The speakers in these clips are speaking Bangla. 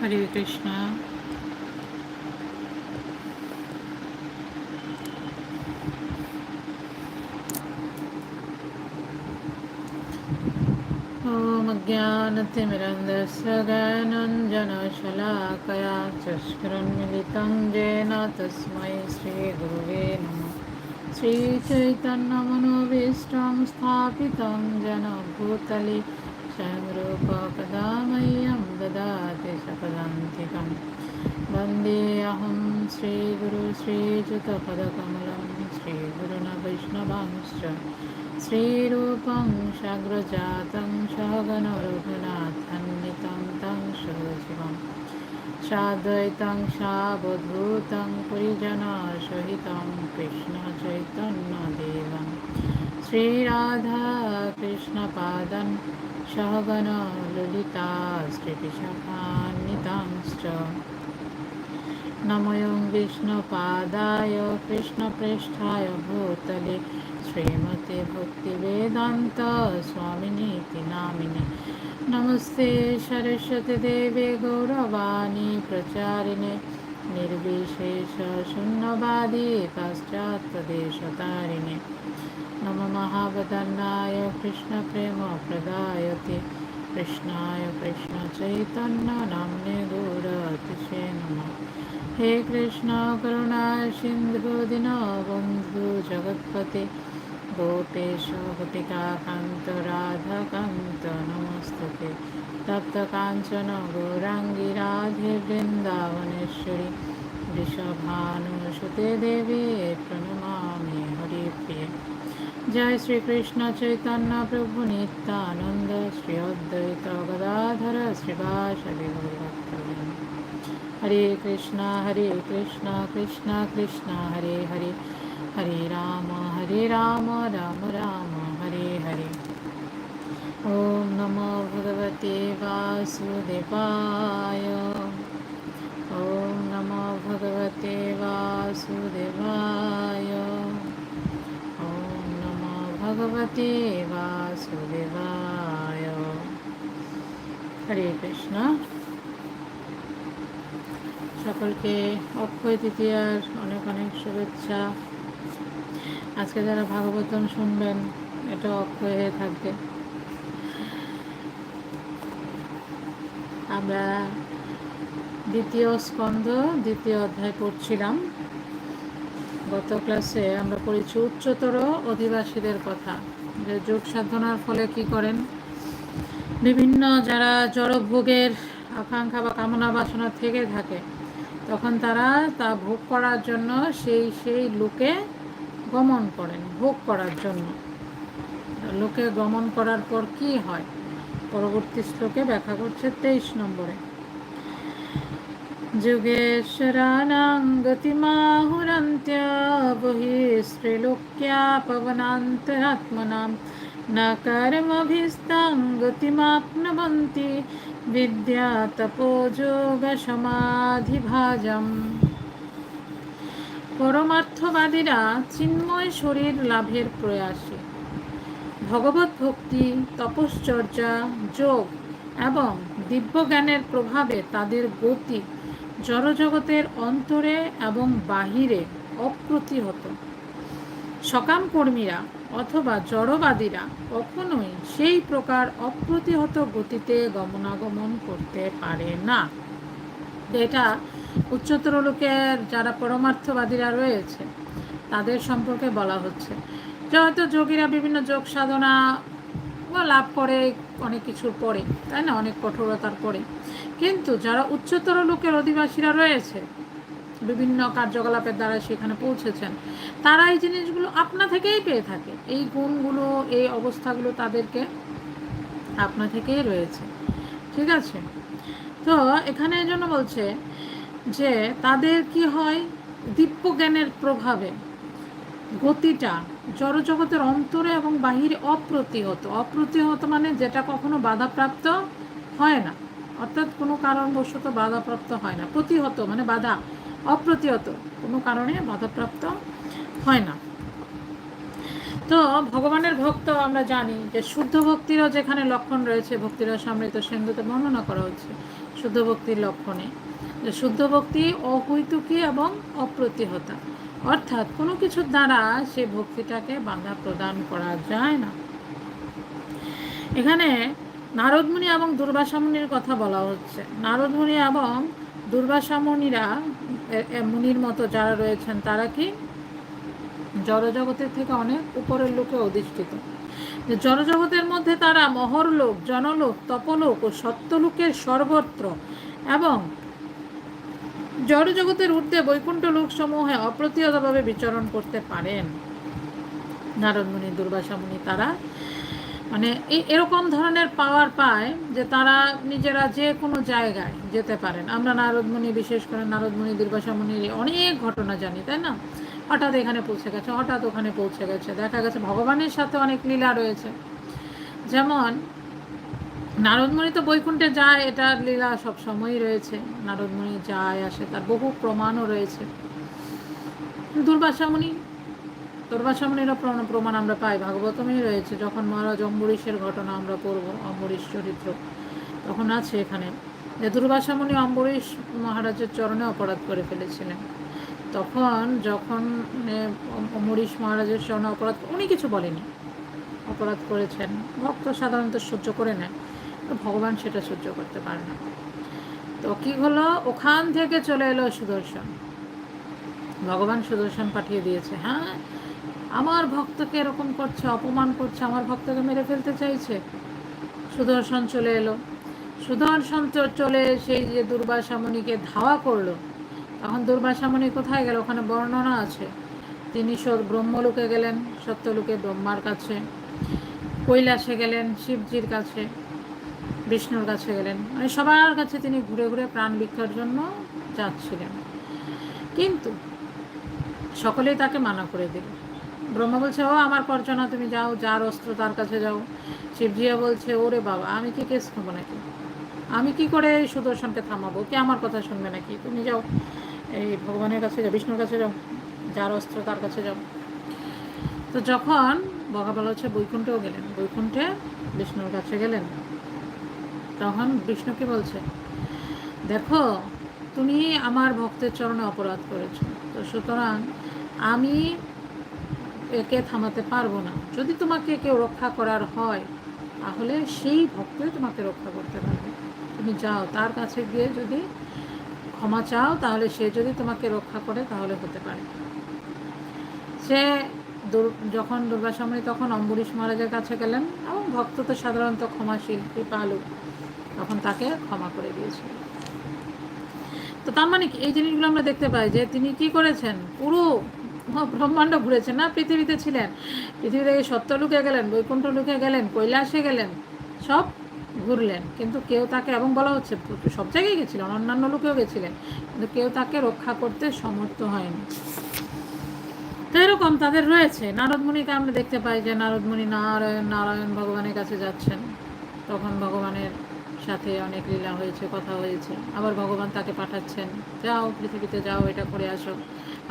হরে কৃষ্ণ ॐ ज्ञानतिमिरन्दस्य ज्ञानञ्जनशलाकया चष्करन्मिलितं येन तस्मै श्रीगुरुवे नमः श्रीचैतन्यमनोभीष्टं स्थापितं जनभूतले स्वयं मह्यं ददाति सपदान्तिकं वन्देऽहं श्रीगुरु श्रीयुतपदकमलं श्रीगुरुण वैष्णवांश्च श्रीरूपं शग्रजातं सहगणरघुनाथन्वितं तं शिवशिवं साद्वैतं सावधूतं परिजनसहितं कृष्णचैतन्यदेवं श्रीराधाकृष्णपादं सहगणललिता श्रीविशाखान्वितांश्च नमोऽयं विष्णुपादाय कृष्णप्रेष्ठाय भूतले श्रीमते भक्तिवेदान्त स्वामिनीति नामिने नमस्ते सरस्वतीदेवे गौरवाणी प्रचारिणे निर्विशेषशून्यवादी पाश्चात्यदेशतारिणे नम महावदन्नाय कृष्णप्रेमप्रदायते कृष्णाय कृष्णचैतन्यनाम्ने गौरतिशे नमः हे कृष्ण करुणा सिन्धु दीनबन्धु जगत्पते ভূতেষু ভূতিকাকান্ত রাধাকান্ত নমস্তুতে তপ্ত কাঞ্চন গৌরাঙ্গী রাধে বৃন্দাবনেশ্বরী বৃষভানুসুতে দেবী প্রণমামি হরিপ্রিয় জয় শ্রীকৃষ্ণ চৈতন্য প্রভু নিত্যানন্দ শ্রী অদ্বৈত গদাধর শ্রীবাসবি ভগবত্তবৃন্দ হরে কৃষ্ণ হরে কৃষ্ণ কৃষ্ণ কৃষ্ণ হরে হরে हरे राम हरे राम राम राम हरे हरे ॐ नमो भगवते वासुदेवाय ॐ नमो भगवते वासुदेवाय ॐ नमो भगवते वासुदेवाय হরে কৃষ্ণ সকলকে অক্ষয় তৃতীয়ার অনেক অনেক শুভেচ্ছা আজকে যারা ভাগবতম শুনবেন, এটা অক্ষয় হয়ে থাকবে। আমরা দ্বিতীয় স্কন্ধ, দ্বিতীয় অধ্যায় পড়ছিলাম। গত ক্লাসে আমরা পড়েছি উচ্চতর অধিবাসীদের কথা। যে যোগ সাধনার ফলে কি করেন? বিভিন্ন যারা জড়ভোগের আকাঙ্ক্ষা বা কামনা বাসনা থেকে থাকে, তখন তারা তা ভোগ করার জন্য সেই সেই লোকে গমন করেন, ভোগ করার জন্য। লোকে গমন করার পর কি হয়? পরবর্তী শ্লোকে ব্যাখ্যা করছে তেইশ নম্বরে। যুগেশ্বরাণাং গতিমাহুরন্ত্য বহিঃস্ত্রীলোক্যা পবনান্তরাত্মনাম। না কর্মভিস্তাং গতিমাপ্নুবন্তি। বিদ্যা তপোযোগসমাধিভাজম। পরমার্থবাদীরা চিন্ময় শরীর লাভের প্রয়াসে। ভগবত ভক্তি, তপশ্চর্যা, যোগ এবং দিব্যজ্ঞানের প্রভাবে তাদের গতি জড়জগতের অন্তরে এবং বাহিরে অপ্রতিহত। সকাম কর্মীরা অথবা জড়বাদীরা কখনোই সেই প্রকার অপ্রতিহত গতিতে গমনাগমন করতে পারে না। এটা উচ্চতর লোকের যারা পরমার্থবাদীরা রয়েছে, তাদের সম্পর্কে বলা হচ্ছে। যে হয়তো যোগীরা বিভিন্ন যোগ সাধনা লাভ করে অনেক কিছুর পরে, তাই না? অনেক কঠোরতার পরে। কিন্তু যারা উচ্চতর লোকের অধিবাসীরা রয়েছে, বিভিন্ন কার্যকলাপের দ্বারা সেখানে পৌঁছেছেন, তারা এই জিনিসগুলো আপনা থেকেই পেয়ে থাকে। এই গুণগুলো, এই অবস্থাগুলো তাদেরকে আপনা থেকেই রয়েছে। ঠিক আছে? তো এখানে এই জন্য বলছে যে তাদের কি হয়? দিব্য জ্ঞানের প্রভাবে গতিটা জড়জগতের অন্তরে এবং বাহিরে অপ্রতিহত। অপ্রতিহত মানে যেটা কখনো বাধাপ্রাপ্ত হয় না। অর্থাৎ কোনো কারণবশত বাধাপ্রাপ্ত হয় না। প্রতিহত মানে বাধা। অপ্রতিহত কোনো কারণে বাধাপ্রাপ্ত হয় না। তো ভগবানের ভক্ত আমরা জানি যে শুদ্ধ ভক্তিরও যেখানে লক্ষণ রয়েছে, ভক্তিরা সমৃত সিন্ধুতে বর্ণনা করা হচ্ছে। শুদ্ধ ভক্তির লক্ষণে যে শুদ্ধ ভক্তি, অহৈতুকী এবং অপ্রতিহতা। অর্থাৎ কোনো কিছুর দ্বারা সে ভক্তিটাকে বাধা প্রদান করা যায় না। এখানে নারদমুনি এবং দুর্বাসামুনির কথা বলা হচ্ছে। নারদমুনি এবং দুর্বাসামুনিরা মুনির মতো যারা রয়েছেন, তারা কি জড়জগতের থেকে অনেক উপরের লোকে অধিষ্ঠিত। জড়জগতের মধ্যে তারা মহরলোক, জনলোক, তপলোক ও সত্যলোকের সর্বত্র এবং জড়জগতের ঊর্ধ্বে বৈকুণ্ঠ লোকসমূহে অপ্রতিহতভাবে বিচরণ করতে পারেন। নারদমুনি দুর্বাসামুনি তারা মানে এরকম ধরনের পাওয়ার পায় যে তারা নিজেরা যে কোনো জায়গায় যেতে পারেন। আমরা নারদমুনি বিশেষ করে নারদমুনি দুর্বাসামুনির অনেক ঘটনা জানি, তাই না? হঠাৎ এখানে পৌঁছে গেছে, হঠাৎ ওখানে পৌঁছে গেছে। দেখা গেছে ভগবানের সাথে অনেক লীলা রয়েছে। যেমন নারদমণি তো বৈকুণ্ঠে যায়, এটা লীলা সবসময়ই রয়েছে। নারদমণি যায়, আসে, তার বহু প্রমাণও রয়েছে। দুর্বাসামণি, দুর্বাসামণিরও প্রমাণ আমরা পাই, ভাগবতমেই রয়েছে। যখন মহারাজ অম্বরীশের ঘটনা আমরা পড়ব, অম্বরীশ চরিত্র তখন আছে এখানে। যে দুর্বাসামণি অম্বরীশ মহারাজের চরণে অপরাধ করে ফেলেছিলেন। তখন যখন অম্বরীশ মহারাজের চরণে অপরাধ উনি কিছু বলেনি অপরাধ করেছেন। ভক্ত সাধারণত সহ্য করে নেয় ভগবান সেটা সহ্য করতে পারে না। তো কি হলো? ওখান থেকে চলে এলো সুদর্শন। ভগবান সুদর্শন পাঠিয়ে দিয়েছে হ্যাঁ আমার ভক্তকে এরকম করছে, অপমান করছে, আমার ভক্তকে মেরে ফেলতে চাইছে। সুদর্শন চলে এলো। সুদর্শন চলে সেই যে দুর্বাসামণিকে ধাওয়া করল। তখন দুর্বাসামণি কোথায় গেল? ওখানে বর্ণনা আছে। তিনি ব্রহ্মলোকে গেলেন, সত্যলোকে ব্রহ্মার কাছে, কৈলাসে গেলেন, শিবজির কাছে। বিষ্ণুর কাছে গেলেন। মানে সবার কাছে তিনি ঘুরে ঘুরে প্রাণ ভিক্ষার জন্য যাচ্ছিলেন। কিন্তু সকলেই তাকে মানা করে দিল। ব্রহ্মা বলছে, ও আমার করছ না তুমি যাও, যার অস্ত্র তার কাছে যাও। শিবজিয়া বলছে, ওরে বাবা, আমি কি কেস খাব নাকি? আমি কি করে এই সুদর্শনকে থামাবো? কে আমার কথা শুনবে নাকি? তুমি যাও, এই ভগবানের কাছে যাও, বিষ্ণুর কাছে যাও, যার অস্ত্র তার কাছে যাও। তো যখন ভগবান হচ্ছে, বৈকুণ্ঠেও গেলেন। বৈকুণ্ঠে বিষ্ণুর কাছে গেলেন। তখন বিষ্ণুকে বলছে, দেখো, তুমি আমার ভক্তের চরণে অপরাধ করেছ। তো সুতরাং আমি একে থামাতে পারব না। যদি তোমাকে কেউ রক্ষা করার হয়, তাহলে সেই ভক্তই তোমাকে রক্ষা করতে পারবে। তুমি যাও, তার কাছে গিয়ে যদি ক্ষমা চাও, তাহলে সে যদি তোমাকে রক্ষা করে, তাহলে হতে পারে। সে যখন দুর্গাসমণি তখন অম্বরীশ মহারাজের কাছে গেলেন, এবং ভক্ত তো সাধারণত ক্ষমাশীল, কৃপালু। তখন তাকে ক্ষমা করে দিয়েছিল তো তার মানে এই জিনিসগুলো আমরা দেখতে পাই যে তিনি কি করেছেন? পুরো ব্রহ্মাণ্ড ঘুরেছেন না? পৃথিবীতে ছিলেন। পৃথিবী থেকে সত্যলোকে গেলেন, বৈকুণ্ঠ লুকে গেলেন, কৈলাসে গেলেন, সব ঘুরলেন। কিন্তু কেউ তাকে, এবং বলা হচ্ছে, সব জায়গায় গেছিলেন, অন্যান্য লোকেও গেছিলেন, কিন্তু কেউ তাকে রক্ষা করতে সমর্থ হয়নি। তো এরকম তাদের রয়েছে। নারদমণিকে আমরা দেখতে পাই যে নারদমণি নারায়ণ নারায়ণ ভগবানের কাছে যাচ্ছেন। তখন ভগবানের সাথে অনেক লীলা হয়েছে, কথা হয়েছে। আবার ভগবান তাকে পাঠাচ্ছেন। যাও, পৃথিবীতে যাও, এটা করে আসো।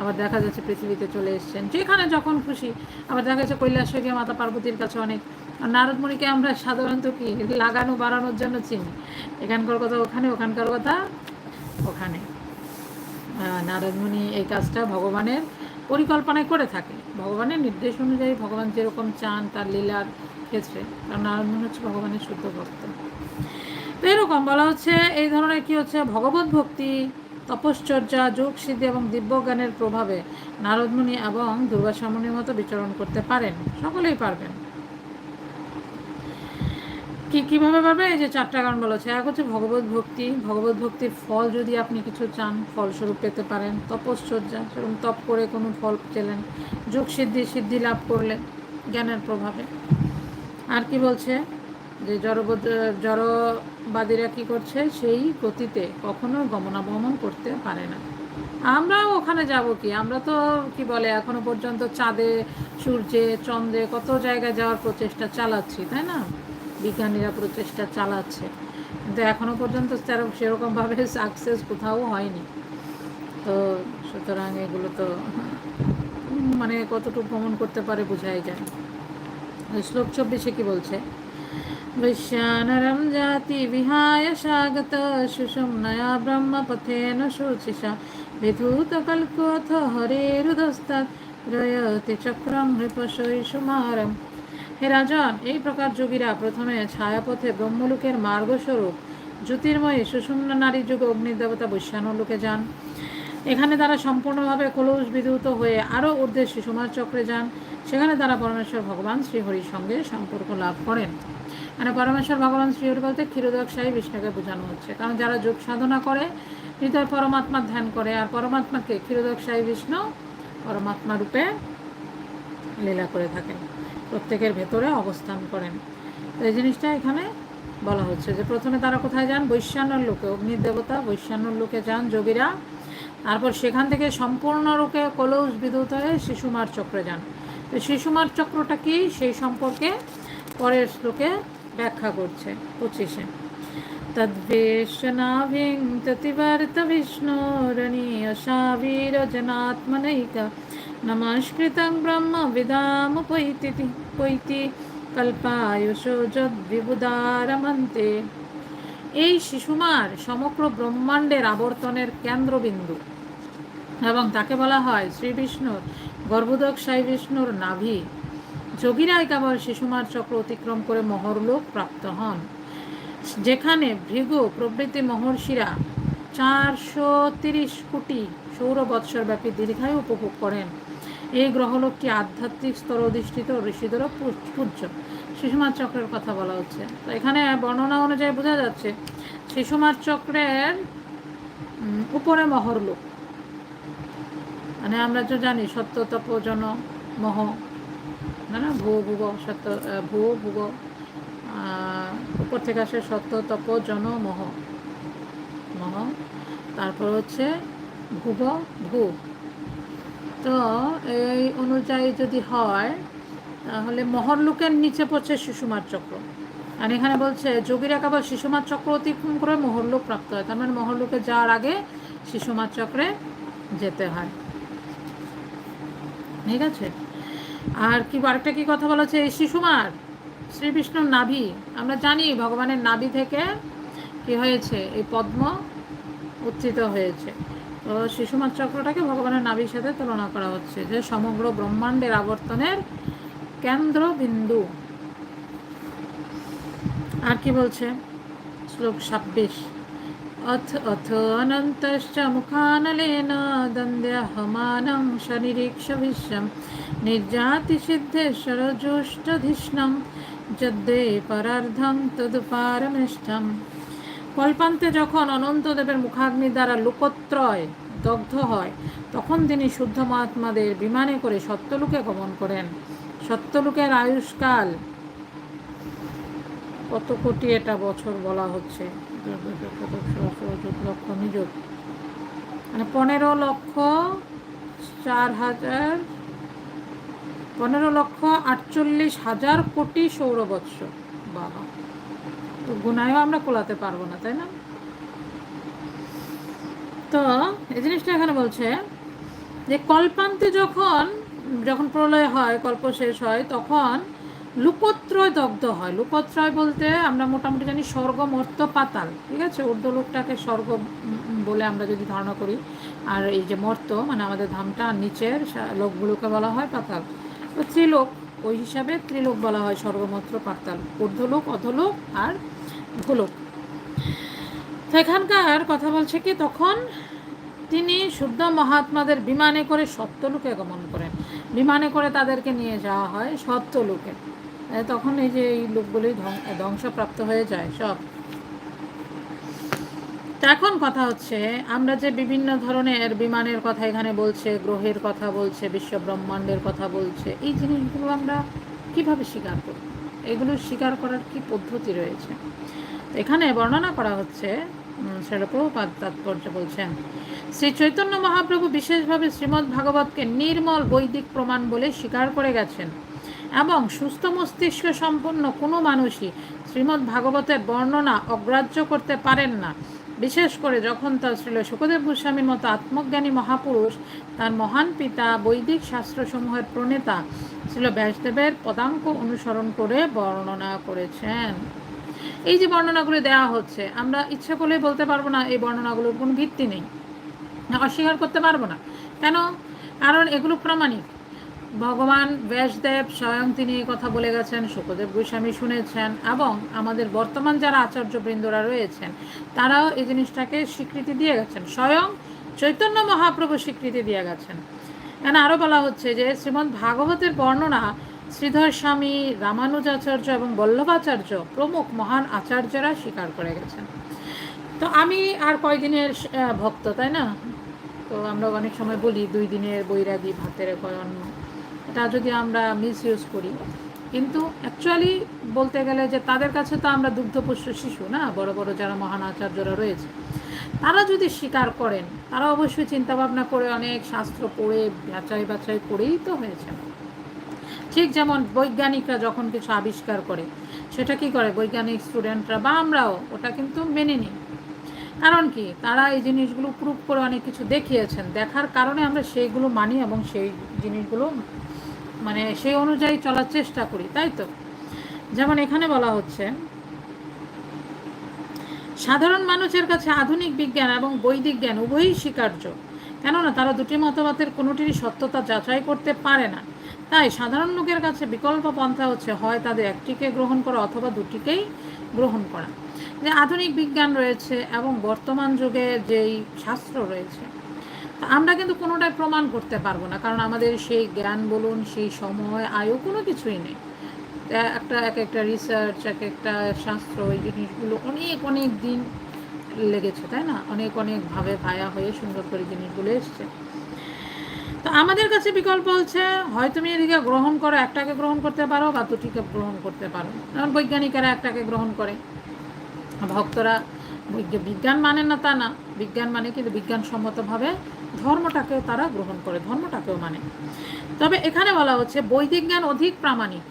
আবার দেখা যাচ্ছে পৃথিবীতে চলে এসছেন। যেখানে যখন খুশি। আবার দেখা যাচ্ছে কৈলাসে গিয়ে মাতা পার্বতীর কাছে অনেক। আর নারদমণিকে আমরা সাধারণত কি? লাগানো, বাড়ানোর জন্য চিনি। এখানকার কথা ওখানে, ওখানকার কথা ওখানে। নারদমণি এই কাজটা ভগবানের পরিকল্পনায় করে থাকে। ভগবানের নির্দেশ অনুযায়ী ভগবান যেরকম চান তার লীলার ক্ষেত্রে। কারণ নারদমণি হচ্ছে ভগবানের শুদ্ধ ভক্ত। তো এরকম বলা হচ্ছে, এই ধরনের কি হচ্ছে? ভগবত ভক্তি, তপশ্চর্যা, যোগ সিদ্ধি এবং দিব্যজ্ঞানের প্রভাবে নারদমণি এবং দুর্গাসামণির মতো বিচরণ করতে পারেন। সকলেই পারবেন। কি, কীভাবে পারবে? এই যে চারটা কারণ বলা হচ্ছে। এক হচ্ছে ভগবত ভক্তি। ভগবত ভক্তির ফল যদি আপনি কিছু চান, ফলস্বরূপ পেতে পারেন। তপশ্চর্যা, সেরকম তপ করে কোনো ফল পেলেন, যোগ সিদ্ধি সিদ্ধি লাভ করলেন জ্ঞানের প্রভাবে। আর কি বলছে? যে জড়বোধ জড়বাদীরা কি করছে? সেই গতিতে কখনো গমনাগমন করতে পারে না। আমরাও ওখানে যাব কি? আমরা তো কি বলে, এখনও পর্যন্ত চাঁদে, সূর্যে, চন্দ্রে কত জায়গায় যাওয়ার প্রচেষ্টা চালাচ্ছি, তাই না? বিজ্ঞানীরা প্রচেষ্টা চালাচ্ছে। কিন্তু এখনও পর্যন্ত সেরকম সেরকমভাবে সাকসেস কোথাও হয়নি। তো সুতরাং এগুলো তো মানে কতটুকু ভ্রমণ করতে পারে বোঝাই যায় শ্লোক চব্বিশে কি বলছে? वैश्यानरं जाति विहाय शागत सुषुम्नया ब्रह्मपथेन शोचिषा विधूतकल्कोऽथ हरेरुदस्तात् রয়তে চক্রম নৃপশৈষুমারম হে রাজন এই প্রকার যোগীরা প্রথমে ছায়াপথে ব্রহ্মলোকের মার্গস্বরূপ জ্যোতির্ময়ী সুষুম্ন নারী যুগে অগ্নিদেবতা বৈশ্যানলোকে যান এখানে তারা সম্পূর্ণভাবে কলুষ বিধূত হয়ে আরও ঊর্ধ্বে শিশুমার চক্রে যান সেখানে তারা পরমেশ্বর ভগবান শ্রীহরির সঙ্গে সম্পর্ক লাভ করেন মানে পরমেশ্বর ভগবান শ্রীহরি বলতে ক্ষীরোদক সাহেব বিষ্ণুকে বোঝানো হচ্ছে। কারণ যারা যোগ সাধনা করে হৃদয় পরমাত্মার ধ্যান করে, আর পরমাত্মাকে ক্ষীরোদক সাহেব বিষ্ণু পরমাত্মা রূপে লীলা করে থাকেন, প্রত্যেকের ভেতরে অবস্থান করেন। তো এই জিনিসটা এখানে বলা হচ্ছে যে প্রথমে তারা কোথায় যান? বৈশ্যান্যর লোকে অগ্নির দেবতা বৈশ্যান্যর লোকে যান, যোগীরা। তারপর সেখান থেকে সম্পূর্ণরূপে কলৌষ বিদ্যুৎ হয়ে শিশুমার চক্রে যান। তো শিশুমার চক্রটা কি? সেই সম্পর্কে পরের শ্লোকে ব্যাখ্যা করছে পঁচিশে। তদ্ভেষণাভিং ততিবর্ত বিষ্ণুরণীয়সাবিরজনাত্মনৈকা নমস্কৃতং ব্রহ্মবিদামুপৈতি পৈতি কল্পায়ুষো যদ্বিবুদারমন্তে। এই শিশুমার সমগ্র ব্রহ্মাণ্ডের আবর্তনের কেন্দ্রবিন্দু এবং তাকে বলা হয় শ্রীবিষ্ণুর, গর্ভোদক সাই বিষ্ণুর নাভি। যোগীরাই কেবল শিশুমার চক্র অতিক্রম করে মহরলোক প্রাপ্ত হন। যেখানে ভৃগু প্রভৃতি মহর্ষিরা চারশো তিরিশ কোটি সৌর বৎসর ব্যাপী দীর্ঘায়ু উপভোগ করেন। এই গ্রহলোকটি আধ্যাত্মিক স্তর অধিষ্ঠিত ঋষিদেরও পূজ্য। শিশুমার চক্রের কথা বলা হচ্ছে। তো এখানে বর্ণনা অনুযায়ী বোঝা যাচ্ছে, শিশুমার চক্রের উপরে মহরলোক মানে আমরা তো জানি, সত্য তপ জন মহ না ভুয়ো ভুগ সত্য ভুয়ো ভুগ উপর থেকে আসে সত্য, তপ, জন, মহ। মহ, তারপর হচ্ছে ভুব, ভূ। তো এই অনুযায়ী যদি হয়, তাহলে মহরলোকের নিচে পড়ছে শিশুমার চক্র। আর এখানে বলছে, যোগীরা কেবল শিশুমার চক্র অতিক্রম করে মহরলোক প্রাপ্ত হয়। তার মানে মহরলোকে যাওয়ার আগে শিশুমার চক্রে যেতে হয়। ঠিক আছে? আর কি, আরেকটা কি কথা বলা হচ্ছে? এই শিশুমার শ্রীবিষ্ণুর নাভি, আমরা জানি ভগবানের নাভি থেকে কি হয়েছে? এই পদ্ম উত্থিত হয়েছে। তো শিশুমার চক্রটাকে ভগবানের নাভির সাথে তুলনা করা হচ্ছে যে সমগ্র ব্রহ্মাণ্ডের আবর্তনের কেন্দ্রবিন্দু। আর কি বলছে? শ্লোক ছাব্বিশ। अथ अथ अनन्तश्च मुखानलेन दन्द्यहमानं शनिरीक्षविश्यं निर्जातिसिद्धेश्वरजुष्टधिष्णं যদ্দে পরার্ধম তদুপারমিষ্ঠম কল্পান্তে যখন অনন্তদেবের মুখাগ্নি দ্বারা লোকত্রয় দগ্ধ হয় তখন তিনি শুদ্ধ মহাত্মাদের বিমানে করে সত্যলোকে গমন করেন সত্যলোকের আয়ুষ্কাল কত কোটি এটা বছর বলা হচ্ছে লক্ষ নিযুত মানে পনেরো লক্ষ চার হাজার, পনেরো লক্ষ আটচল্লিশ হাজার কোটি সৌর বৎসর বাবা, তো গুনায়ও আমরা কোলাতে পারব না, তাই না? তো এই জিনিসটা এখানে বলছে যে কল্পান্তে যখন যখন প্রলয় হয়, কল্প শেষ হয়, তখন লুকোত্রয় দগ্ধ হয়। লুকোত্রয় বলতে আমরা মোটামুটি জানি স্বর্গ মর্ত পাতাল, ঠিক আছে? ঊর্ধ্বলোকটাকে স্বর্গ বলে আমরা যদি ধারণা করি। আর এই যে মর্ত মানে আমাদের ধামটা নিচের লোকগুলোকে বলা হয় পাতাল। তো ত্রিলোক, ওই হিসাবে ত্রিলোক বলা হয় স্বর্গমত্র পাতাল। ঊর্ধ্বলোক অধলোক আর ভূলোক তো এখানকার কথা বলছে কি, তখন তিনি শুদ্ধ মহাত্মাদের বিমানে করে সত্যলোকে গমন করেন। বিমানে করে তাদেরকে নিয়ে যাওয়া হয় সত্যলোকে তখন এই যে এই লোকগুলি ধ্বংসপ্রাপ্ত হয়ে যায় সব। এখন কথা হচ্ছে, আমরা যে বিভিন্ন ধরনের বিমানের কথা এখানে বলছে, গ্রহের কথা বলছে বিশ্ব ব্রহ্মাণ্ডের কথা বলছে, এই জিনিসগুলো আমরা কীভাবে স্বীকার করব? এগুলো স্বীকার করার কি পদ্ধতি রয়েছে? এখানে বর্ণনা করা হচ্ছে সেরকমপাত তাৎপর্য বলছেন, শ্রী চৈতন্য মহাপ্রভু বিশেষভাবে শ্রীমদ্ ভাগবতকে নির্মল বৈদিক প্রমাণ বলে স্বীকার করে গেছেন। এবং সুস্থ মস্তিষ্ক সম্পন্ন কোনো মানুষই শ্রীমদ্ ভাগবতের বর্ণনা অগ্রাহ্য করতে পারেন না। বিশেষ করে যখন তার ছিল সুখদেব গোস্বামীর মতো আত্মজ্ঞানী মহাপুরুষ, তার মহান পিতা বৈদিক শাস্ত্রসমূহের প্রণেতা ছিল ব্যাসদেবের পদাঙ্ক অনুসরণ করে বর্ণনা করেছেন। এই যে বর্ণনাগুলো দেওয়া হচ্ছে, আমরা ইচ্ছে করলেই বলতে পারব না এই বর্ণনাগুলোর কোনো ভিত্তি নেই। অস্বীকার করতে পারব না। কেন? কারণ এগুলো প্রামাণিক। ভগবান ব্যাসদেব স্বয়ং তিনি এই কথা বলে গেছেন সুখদেব গোস্বামী শুনেছেন এবং আমাদের বর্তমান যারা আচার্যবৃন্দরা রয়েছেন, তারাও এই জিনিসটাকে স্বীকৃতি দিয়ে গেছেন। স্বয়ং চৈতন্য মহাপ্রভু স্বীকৃতি দিয়ে গেছেন। এখানে আরও বলা হচ্ছে যে শ্রীমদ্ ভাগবতের বর্ণনা শ্রীধর স্বামী, রামানুজাচার্য এবং বল্লভাচার্য প্রমুখ মহান আচার্যরা স্বীকার করে গেছেন। তো আমি আর কয়দিনের ভক্ত, তাই না? তো আমরা অনেক সময় বলি, দুই দিনের বৈরাগী ভাতের কয় এটা যদি আমরা মিস ইউজ করি। কিন্তু অ্যাকচুয়ালি বলতে গেলে যে তাদের কাছে তো আমরা দুগ্ধপুষ্ট শিশু না, বড় বড় যারা মহান আচার্যরা রয়েছে। তারা যদি স্বীকার করেন, তারা অবশ্যই চিন্তা ভাবনা করে অনেক শাস্ত্র পড়ে বাছাই বাছাই করেই তো হয়েছে। ঠিক যেমন বৈজ্ঞানিকরা যখন কিছু আবিষ্কার করে, সেটা কি করে? বৈজ্ঞানিক স্টুডেন্টরা বা আমরাও, ওটা কিন্তু মেনে নিই। কারণ কি? তারা এই জিনিসগুলো প্রুভ করে অনেক কিছু দেখিয়েছেন। দেখার কারণে আমরা সেইগুলো মানি এবং সেই জিনিসগুলো মানে সেই অনুযায়ী চলার চেষ্টা করি, তাই তো? যেমন এখানে বলা হচ্ছে, সাধারণ মানুষের কাছে আধুনিক বিজ্ঞান এবং বৈদিক জ্ঞান উভয়ই স্বীকার্য। কেননা তারা দুটি মতবাদের কোনোটিরই সত্যতা যাচাই করতে পারে না। তাই সাধারণ লোকের কাছে বিকল্প পন্থা হচ্ছে, হয় তাদের একটিকে গ্রহণ করা অথবা দুটিকেই গ্রহণ করা। যে আধুনিক বিজ্ঞান রয়েছে এবং বর্তমান যুগে যেই শাস্ত্র রয়েছে আমরা কিন্তু কোনোটাই প্রমাণ করতে পারব না, কারণ আমাদের সেই জ্ঞান বলুন, সেই সময়, আয়ু কোনো কিছুই নেই। একটা, এক একটা রিসার্চ এক একটা শাস্ত্র, এই জিনিসগুলো অনেক অনেক দিন লেগেছে, তাই না? অনেক অনেকভাবে ভায়া হয়ে সুন্দর করে জিনিসগুলো এসছে। তো আমাদের কাছে বিকল্প হচ্ছে, হয় তুমি এদিকে গ্রহণ করো, একটাকে গ্রহণ করতে পারো বা দুটিকে গ্রহণ করতে পারো। যেমন বৈজ্ঞানিকেরা একটাকে গ্রহণ করে। ভক্তরা বিজ্ঞান মানে না তা না। বিজ্ঞান মানে কিন্তু বিজ্ঞানসম্মতভাবে ধর্মটাকেও তারা গ্রহণ করে, ধর্মটাকেও মানে। তবে এখানে বলা হচ্ছে বৈদিক জ্ঞান অধিক প্রামাণিক।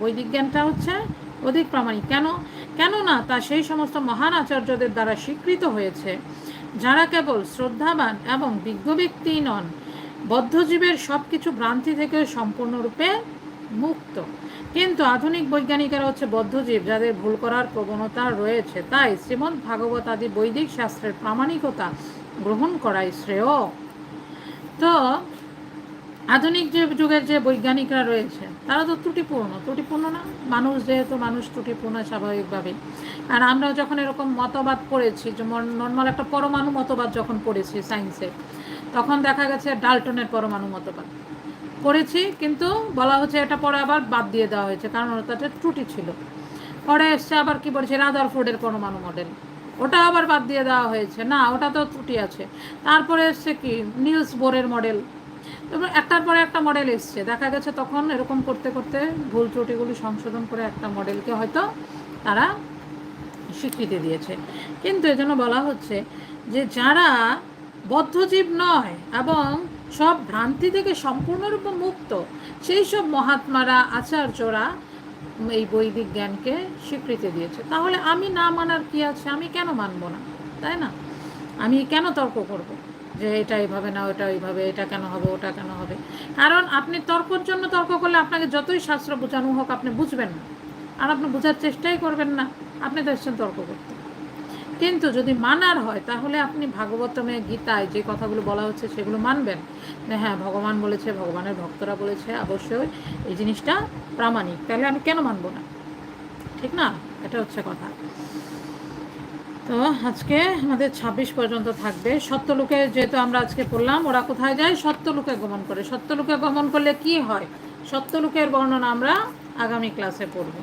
বৈদিক জ্ঞানটা হচ্ছে অধিক প্রামাণিক। কেন? কেননা তা সেই সমস্ত মহান আচার্যদের দ্বারা স্বীকৃত হয়েছে, যারা কেবল শ্রদ্ধাবান এবং বিজ্ঞ ব্যক্তি নন, বদ্ধজীবের সব কিছু ভ্রান্তি থেকে সম্পূর্ণরূপে মুক্ত। কিন্তু আধুনিক বৈজ্ঞানিকেরা হচ্ছে বদ্ধজীব, যাদের ভুল করার প্রবণতা রয়েছে। তাই শ্রীমদ্ ভাগবত আদি বৈদিক শাস্ত্রের প্রামাণিকতা গ্রহণ করাই শ্রেয়। তো আধুনিক যে যুগের যে বৈজ্ঞানিকরা রয়েছে, তারা তো ত্রুটিপূর্ণ। ত্রুটিপূর্ণ না? মানুষ যেহেতু মানুষ ত্রুটিপূর্ণ স্বাভাবিকভাবেই। আর আমরা যখন এরকম মতবাদ পড়েছি যেমন নর্মাল একটা পরমাণু মতবাদ যখন পড়েছি সায়েন্সে, তখন দেখা গেছে ডাল্টনের পরমাণু মতবাদ। পড়েছি কিন্তু বলা হচ্ছে এটা পরে আবার বাদ দিয়ে দেওয়া হয়েছে, কারণ ওটাতে ত্রুটি ছিল। পরে এসছে আবার কি বলছে, রাদারফোর্ডের পরমাণু মডেল ওটা আবার বাদ দিয়ে দেওয়া হয়েছে। না, ওটা তো ত্রুটি আছে। তারপরে এসছে কি নিউজ বোরের মডেল একটার পরে একটা মডেল এসছে। দেখা গেছে তখন এরকম করতে করতে ভুল ত্রুটিগুলি সংশোধন করে একটা মডেলকে হয়তো তারা স্বীকৃতি দিয়েছে। কিন্তু এজন্য বলা হচ্ছে যে যারা বদ্ধজীব নয় এবং সব ভ্রান্তি থেকে সম্পূর্ণরূপে মুক্ত। সেই সব মহাত্মারা, আচার্যরা এই বৈদিক জ্ঞানকে স্বীকৃতি দিয়েছে। তাহলে আমি না মানার কি আছে? আমি কেন মানবো না? তাই না? আমি কেন তর্ক করব? যে এটা এইভাবে না, ওটা এইভাবে, এটা কেন হবে, ওটা কেন হবে? কারণ আপনি তর্কর জন্য তর্ক করলে আপনাকে যতই শাস্ত্র বোঝানো হোক, আপনি বুঝবেন না। আর আপনি বোঝার চেষ্টাই করবেন না। আপনি তো তর্ক করতে। কিন্তু যদি মানার হয়, তাহলে আপনি ভাগবতমে গীতায় যে কথাগুলো বলা হচ্ছে সেগুলো মানবেন। হ্যাঁ ভগবান বলেছে, ভগবানের ভক্তরা বলেছে, অবশ্যই এই জিনিসটা প্রামাণিক। তাহলে আমি কেন মানবো না? ঠিক না? এটা হচ্ছে কথা। তো আজকে আমাদের ছাব্বিশ পর্যন্ত থাকবে। সত্যলোকে যেহেতু আমরা আজকে পড়লাম, ওরা কোথায় যায়? সত্যলোকে গমন করে। সত্যলোকে গমন করলে কি হয়? সত্যলোকের বর্ণনা আমরা আগামী ক্লাসে পড়ব।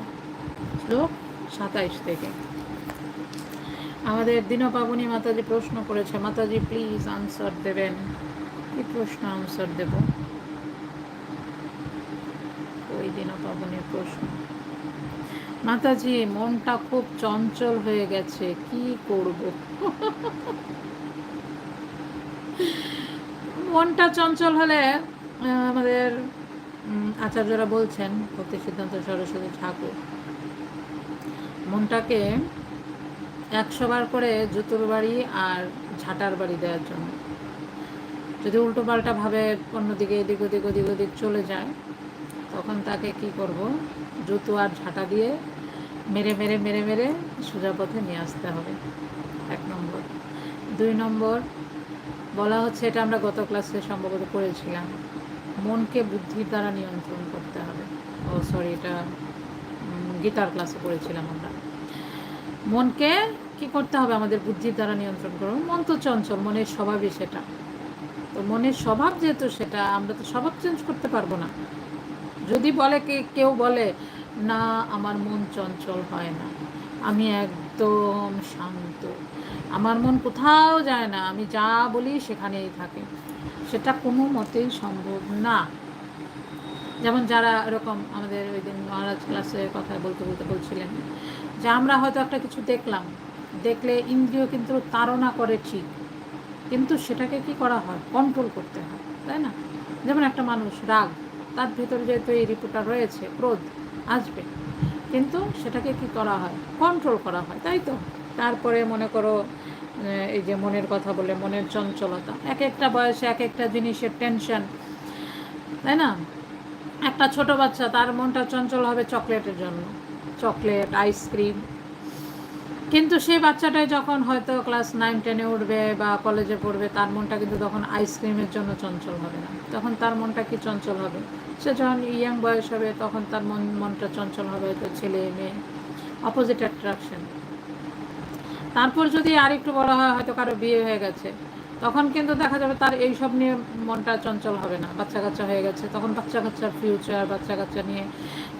শ্লোক সাতাইশ থেকে। আমাদের দীনপাবনী মাতাজি প্রশ্ন করেছে, মাতাজি প্লিজ আনসার দেবেন। কি প্রশ্ন আনসার দেব? ওই দীনপাবনীর প্রশ্ন। মাতাজি, মনটা খুব চঞ্চল হয়ে গেছে, কি করব? মনটা চঞ্চল হলে আমাদের আচার্যরা বলছেন, ভক্তি সিদ্ধান্ত সরস্বতী ঠাকুর, মনটাকে একশো বার করে জুতোর বাড়ি আর ঝাঁটার বাড়ি দেওয়ার জন্য। যদি উল্টো পাল্টা ভাবে অন্যদিকে এদিক ওদিক ওদিক ওদিক চলে যায়, তখন তাকে কি করব? জুতো আর ঝাঁটা দিয়ে মেরে মেরে মেরে মেরে সোজা পথে নিয়ে আসতে হবে। এক নম্বর। দুই নম্বর, বলা হচ্ছে এটা আমরা গত ক্লাসে সম্ভবত করেছিলাম। মনকে বুদ্ধির দ্বারা নিয়ন্ত্রণ করতে হবে। ও সরি এটা গীতার ক্লাসে করেছিলাম আমরা। মনকে কি করতে হবে? আমাদের বুদ্ধির দ্বারা নিয়ন্ত্রণ করব মন তো চঞ্চল, মনের স্বভাবই সেটা। তো মনের স্বভাব যেহেতু সেটা, আমরা তো স্বভাব চেঞ্জ করতে পারব না। যদি বলে কে, কেউ বলে, না, আমার মন চঞ্চল হয় না। আমি একদম শান্ত। আমার মন কোথাও যায় না। আমি যা বলি সেখানেই থাকে। সেটা কোনো মতেই সম্ভব না। যেমন যারা এরকম আমাদের ওই দিন মহারাজ ক্লাসে কথা বলতে বলতে বলছিলেন যে আমরা হয়তো একটা কিছু দেখলাম। দেখলে ইন্দ্রিয় কিন্তু তাড়না করে ঠিক। কিন্তু সেটাকে কি করা হয়? কন্ট্রোল করতে হয়, তাই না? যেমন একটা মানুষ রাগ, তার ভেতরে যেহেতু এই রিপোর্টটা রয়েছে, ক্রোধ আসবে। কিন্তু সেটাকে কি করা হয়? কন্ট্রোল করা হয়, তাই তো? তারপরে মনে করো এই যে মনের কথা বলে, মনের চঞ্চলতা, এক একটা বয়সে এক একটা জিনিসের টেনশন তাই না? একটা ছোট বাচ্চা, তার মনটা চঞ্চল হবে চকলেটের জন্য। চকলেট আইসক্রিম কিন্তু সেই বাচ্চাটাই যখন হয়তো ক্লাস নাইন টেনে উঠবে বা কলেজে পড়বে, তার মনটা কিন্তু তখন আইসক্রিমের জন্য চঞ্চল হবে না। তখন তার মনটা কি চঞ্চল হবে? সে যখন ইয়াং বয়স হবে, তখন তার মন, মনটা চঞ্চল হবে হয়তো ছেলে, মেয়ে। অপোজিট অ্যাট্রাকশন তারপর যদি আরেকটু বড় হয়, হয়তো কারও বিয়ে হয়ে গেছে। তখন কিন্তু দেখা যাবে তার এইসব নিয়ে মনটা চঞ্চল হবে না। বাচ্চা কাচ্চা হয়ে গেছে। তখন বাচ্চা কাচ্চার ফিউচার বাচ্চা কাচ্চা নিয়ে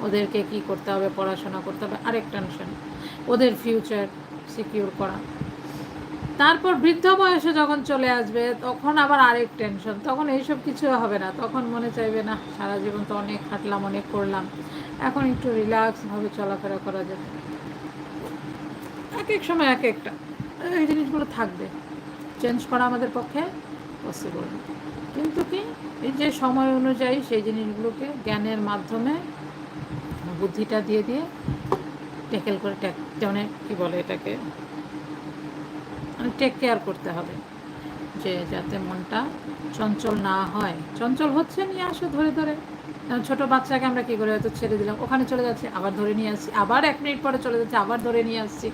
ওদেরকে কি করতে হবে, পড়াশোনা করতে হবে আরেক টেনশন ওদের ফিউচার সিকিউর করা। তারপর বৃদ্ধ বয়সে যখন চলে আসবে, তখন আবার আরেক টেনশন তখন এইসব কিছু হবে না। তখন মনে চাইবে না সারা জীবন তো অনেক খাটলাম অনেক করলাম। এখন একটু রিল্যাক্সভাবে চলাফেরা করা যাবে এক এক সময় এক একটা এই জিনিসগুলো থাকবে। চেঞ্জ করা আমাদের পক্ষে পসিবল কিন্তু কি, এই যে সময় অনুযায়ী সেই জিনিসগুলোকে জ্ঞানের মাধ্যমে বুদ্ধিটা দিয়ে দিয়ে টেকেল করে, টেক মানে কী বলে এটাকে? মানে টেক কেয়ার করতে হবে, যে যাতে মনটা চঞ্চল না হয়। চঞ্চল হচ্ছে নিয়ে আসো ধরে ধরে। ছোট বাচ্চাকে আমরা কী করে হয়তো ছেড়ে দিলাম, ওখানে চলে যাচ্ছে, আবার ধরে নিয়ে আসছি, আবার এক মিনিট পরে চলে যাচ্ছে, আবার ধরে নিয়ে আসছি।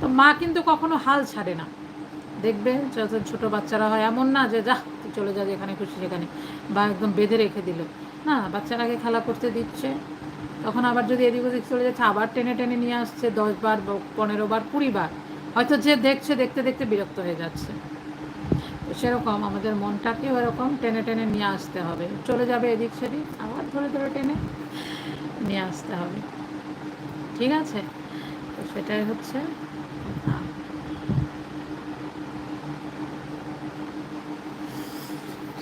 তো মা কিন্তু কখনো হাল ছাড়ে না। দেখবে যত ছোট বাচ্চারা হয়, এমন না যে যা চলে যা যেখানে খুশি সেখানে। বা একদম বেঁধে রেখে দিল। না বাচ্চারাকে খেলা করতে দিচ্ছে। তখন আবার যদি এদিক ওদিক চলে যাচ্ছে, আবার টেনে টেনে নিয়ে আসছে, দশ বার পনেরো বার, কুড়ি বার। হয়তো যে দেখছে, দেখতে দেখতে বিরক্ত হয়ে যাচ্ছে। সেরকম আমাদের মনটাকেও এরকম টেনে টেনে নিয়ে আসতে হবে। চলে যাবে এদিক সেদিক, আবার ধরে ধরে টেনে নিয়ে আসতে হবে। ঠিক আছে? তো সেটাই হচ্ছে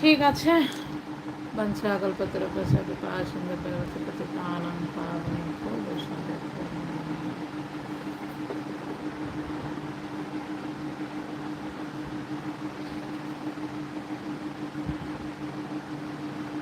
ঠিক আছে। বঞ্চা কল্পতরূপস্য কৃপা সিন্ধু পরবর্তী প্রতি প্রাণং পাবনি